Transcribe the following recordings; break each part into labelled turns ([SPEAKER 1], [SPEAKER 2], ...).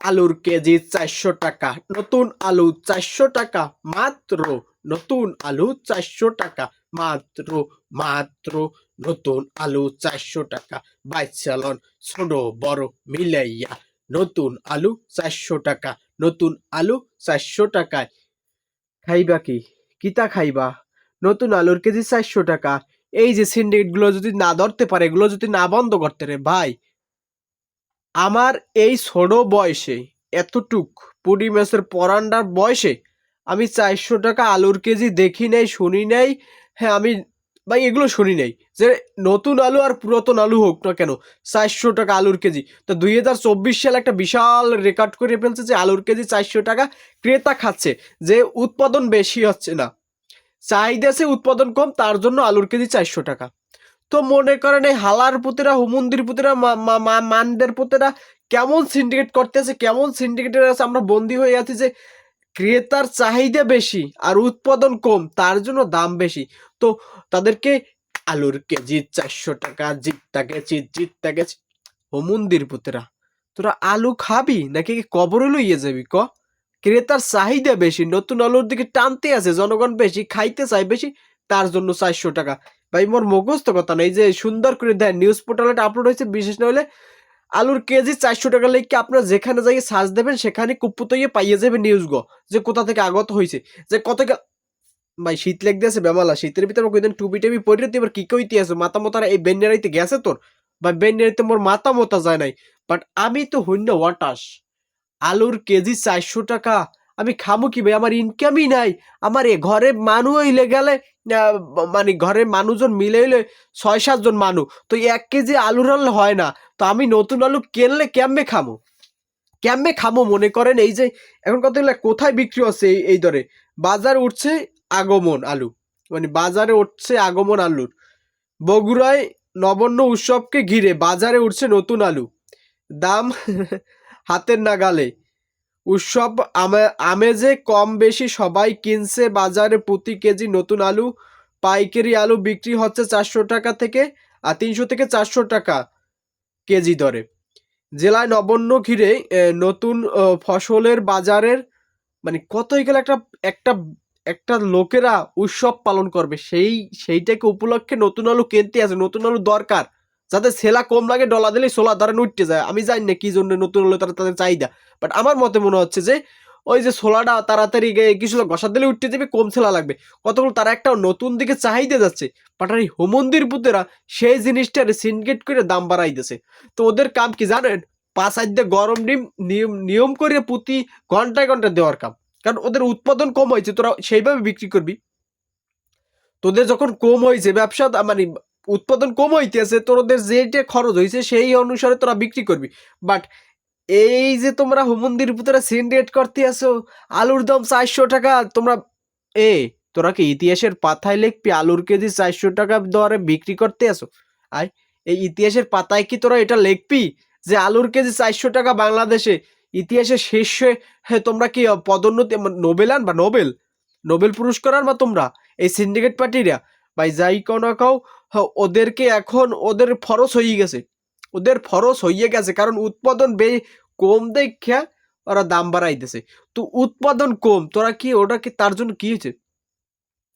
[SPEAKER 1] আলুর কেজি চারশো টাকা। নতুন আলু চারশো টাকা, মাত্র নতুন আলু চারশো টাকা, মাত্র মাত্র নতুন আলু চারশো টাকা। বাইশ চালন ছোট বড় মিলাইয়া নতুন আলু চারশো টাকা, নতুন আলু চারশো টাকায়। খাইবা কি? কিতা খাইবা? নতুন আলুর কেজি চারশো টাকা। এই যে সিন্ডিকেটগুলো যদি না ধরতে পারে, এগুলো যদি না বন্ধ করতে রে ভাই আমার এই ছোট বয়সে, এতটুক পুরি মাসের পরান্ডার বয়সে, আমি চারশো টাকা আলুর কেজি দেখি নাই, শুনি নাই হ্যাঁ আমি, ভাই, এগুলো শুনি নাই। যে নতুন আলু আর পুরাতন আলু হোক না কেন, চারশো টাকা আলুর কেজি। তো দুই হাজার চব্বিশ সালে একটা বিশাল রেকর্ড করে ফেলছে যে আলুর কেজি চারশো টাকা ক্রেতা খাচ্ছে, যে উৎপাদন বেশি হচ্ছে না। চাহিদা সে উৎপাদন কম, তার জন্য আলুর কেজি চারশো টাকা। তো মনে করেন এই হালার পুতেরা, হুমন্দির পুতেরা মানদের পুতেরা কেমন সিন্ডিকেট করতেছে, কেমন সিন্ডিকেটের আছে, আমরা বন্দি হয়ে আছি যে ক্রেতার চাহিদা বেশি আর উৎপাদন কম, তার জন্য দাম বেশি। তো তাদেরকে আলুর কেজি চারশো টাকা জিতটা গেছি জিতটা গেছি হুমন্দির পুতেরা। তোরা আলু খাবি নাকি কবরে লইয়ে যাবি ক? ক্রেতার চাহিদা বেশি, নতুন আলুর দিকে টানতে আছে, জনগণ বেশি, খাইতে চায় বেশি, তার জন্য চারশো টাকা। ভাই, মোর মুখস্থ কথা নাই যে সুন্দর করে দেয় নিউজ পোর্টালে আপলোড হয়েছে, বিশেষ না হলে আলুর কেজি চারশো টাকা লেগে আপনার যেখানে যাই সার্চ দেবেন, সেখানে কুপ্পুতইয়ে পাইয়ে যাবে নিউজ গো, যে কোথা থেকে আগত হয়েছে যে কত ভাই, শীত লেগ দিয়েছে বেমালা। শীতের ভিতরে কইদিন টুপি টেবি পরে তুই এবার কি কইতে আছে মাথা মতারা এই বেন্যারাইতে গেছে তোর? বা বেন্যারাইতে মোর মাথা মতা যায় নাই। বাট আমি তো হইন্য ওয়াটাস আলুর কেজি চারশো টাকা আমি খামু কি ভাই? আমার ইনকামই নাই। আমার এ ঘরে মানুষ হইলে গেলে মানে ঘরে মানুষজন মিলে হইলে ছয় সাতজন মানুষ তো এক কেজি আলুর আনলে হয় না। তো আমি নতুন আলু কিনলে কেমনে খামো? কেমনে খামো মনে করেন? এই যে এখন কত হলো কোথায় বিক্রি হচ্ছে এই এই দরে? বাজার উঠছে আগমন আলু। মানে বাজারে উঠছে আগমন আলুর। বগুড়ায় নবান্ন উৎসবকে ঘিরে বাজারে উঠছে নতুন আলু। দাম হাতের নাগালে। উৎসব আমে- আমেজে কম বেশি সবাই কিনছে বাজারে প্রতি কেজি নতুন আলু, পাইকারি আলু বিক্রি হচ্ছে চারশো টাকা থেকে, আর তিনশো থেকে চারশো টাকা কেজি দরে। জেলায় নবান্ন ঘিরে নতুন ফসলের বাজারের মানে কতই গেলে একটা একটা একটা লোকেরা উৎসব পালন করবে, সেই, সেইটাকে উপলক্ষে নতুন আলু কিনতে আছে নতুন আলু দরকার। যাতে সেলা কম লাগে ডলা দিলে সোলা ধরে উঠতে যায়। আমি জানি না কি জন্য নতুন আলু তারা তাদের চাহিদা। বাট আমার মতে মনে হচ্ছে যে, ওই যে সোলাটা তাড়াতাড়ি গিয়ে কিছু ঘষা দিলে উঠতে যাবে, কম ছেলা লাগবে। কতগুলো তারা একটা নতুন দিকে চাহিদা যাচ্ছে। বাট এই হোমন্দির পুতেরা সেই জিনিসটার সিন্ডিকেট করে দাম বাড়াই দিছে। তো ওদের কাম কি জানেন? পাঁচ দিয়ে গরম ডিম নিয়ম নিয়ম করে প্রতি ঘন্টায় ঘন্টায় দেওয়ার কাম। কারণ ওদের উৎপাদন কম হয়েছে, তোরা সেইভাবে বিক্রি করবি। তোদের যখন কম হয়েছে, ব্যবসা মানে উৎপাদন কম হইতেছে, তোদের যেটা খরচ হয়েছে সেই অনুসারে তোরা বিক্রি করবি। বাট এই যে তোমরা হুমন্দির ভিতরে সিন্ডিকেট করতে আসো আলুর দাম চারশো টাকা, তোমরা এ, তোরা কি ইতিহাসের পাতায় লিখবি আলুর কেজি চারশো টাকা দরে বিক্রি করতে আসো আয়, এই ইতিহাসের পাতায় কি তোরা এটা লিখবি যে আলুর কেজি চারশো টাকা বাংলাদেশে ইতিহাসের হ্যাঁ তোমরা কি পদোন্নতি, নোবেল আন বা নোবেল। নোবেল পুরস্কার আন বা তোমরা, এই সিন্ডিকেট পার্টিরা। ভাই, যাই কাও না কাও ওদেরকে এখন ওদের ফরস হয়ে গেছে। ওদের ফরস হয়ে গেছে, কারণ উৎপাদন বে, কম দেখা ওরা দাম বাড়াইতেছে তো উৎপাদন কম, তোরা কি ওটা কি তার জন্য কি হয়েছে?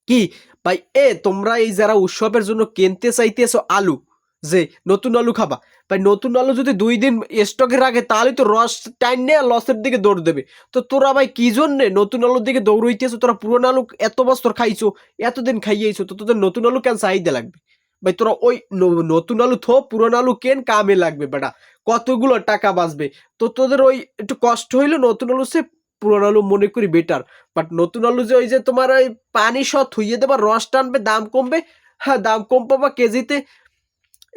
[SPEAKER 1] কি? ভাই, এ তোমরা এই যারা উৎসবের জন্য কিনতে চাইতেছো আলু যে নতুন আলু খাবা। ভাই নতুন আলু যদি দুই দিন স্টকে রাখে, তাহলে তো রস টাইম নিয়ে লসের দিকে দৌড় দেবে। তো তোরা ভাই কি জন্যে নতুন আলুর দিকে দৌড় দৌড়াইতেছো তোরা পুরোনো আলু এত বছর খাইছো, এতদিন খাইয়েছো তো তোদের নতুন আলু কেন চাহিদা লাগবে? ভাই তোরা ওই নতুন আলু থো, পুরনো আলু কেন কামে লাগবে বেটা? কতগুলো টাকা বাঁচবে? তো তোদের ওই একটু কষ্ট হইল নতুন আলু সে পুরোনো আলু মনে করি বেটার বাট নতুন আলু যে ওই যে তোমার ওই পানি সহ থুইয়ে দেবা রস টানবে দাম কমবে। হ্যাঁ দাম কম পাবা কেজিতে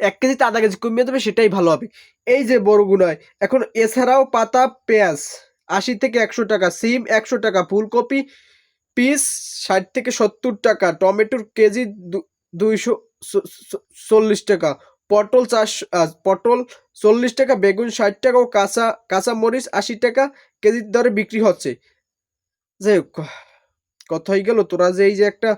[SPEAKER 1] এক কেজিতে আধা কেজি কমিয়ে দেবে, সেটাই ভালো হবে। এই যে বড়গুনায় এখন এছাড়াও পাতা, পেঁয়াজ, আশি থেকে একশো টাকা, সিম একশো টাকা, ফুলকপি পিস ষাট থেকে সত্তর টাকা, টমেটোর কেজি দুইশো চল্লিশ টাকা, পটল চাষ পটল চল্লিশ টাকা, বেগুন ষাট টাকা ও কাঁচা কাঁচা মরিচ আশি টাকা কেজির দরে বিক্রি হচ্ছে। যাই হোক, কথা হয়ে গেল, তোরা যে এই যে একটা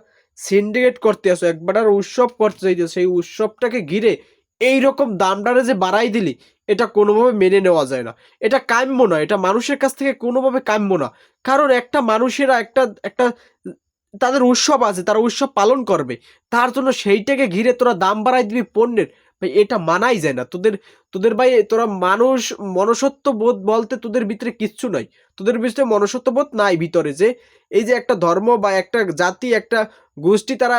[SPEAKER 1] সিন্ডিকেট করতে আসো, একবার আর উৎসব করতে চাইছো সেই উৎসবটাকে ঘিরে এই রকম দামটারে যে বাড়াই দিলি, এটা কোনোভাবে মেনে নেওয়া যায় না। এটা কাম্য না, এটা মানুষের কাছ থেকে কোনোভাবে কাম্য না। কারণ একটা মানুষেরা একটা একটা তাদের উৎসব আছে, তারা উৎসব পালন করবে। তার জন্য সেইটাকে ঘিরে তোরা দাম বাড়াই দিবি পণ্যের। ভাই, এটা মানাই যায় না। তোদের তোদের ভাই, তোরা মানুষ মনসত্ব বোধ বলতে তোদের ভিতরে কিচ্ছু নাই। তোদের ভিতরে মনসত্ব বোধ নাই ভিতরে যে, এই যে একটা ধর্ম বা একটা জাতি, একটা গোষ্ঠী তারা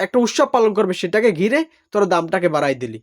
[SPEAKER 1] একটা উৎসব পালন করবে সেটাকে ঘিরে তোরা দামটাকে বাড়াই দিলি।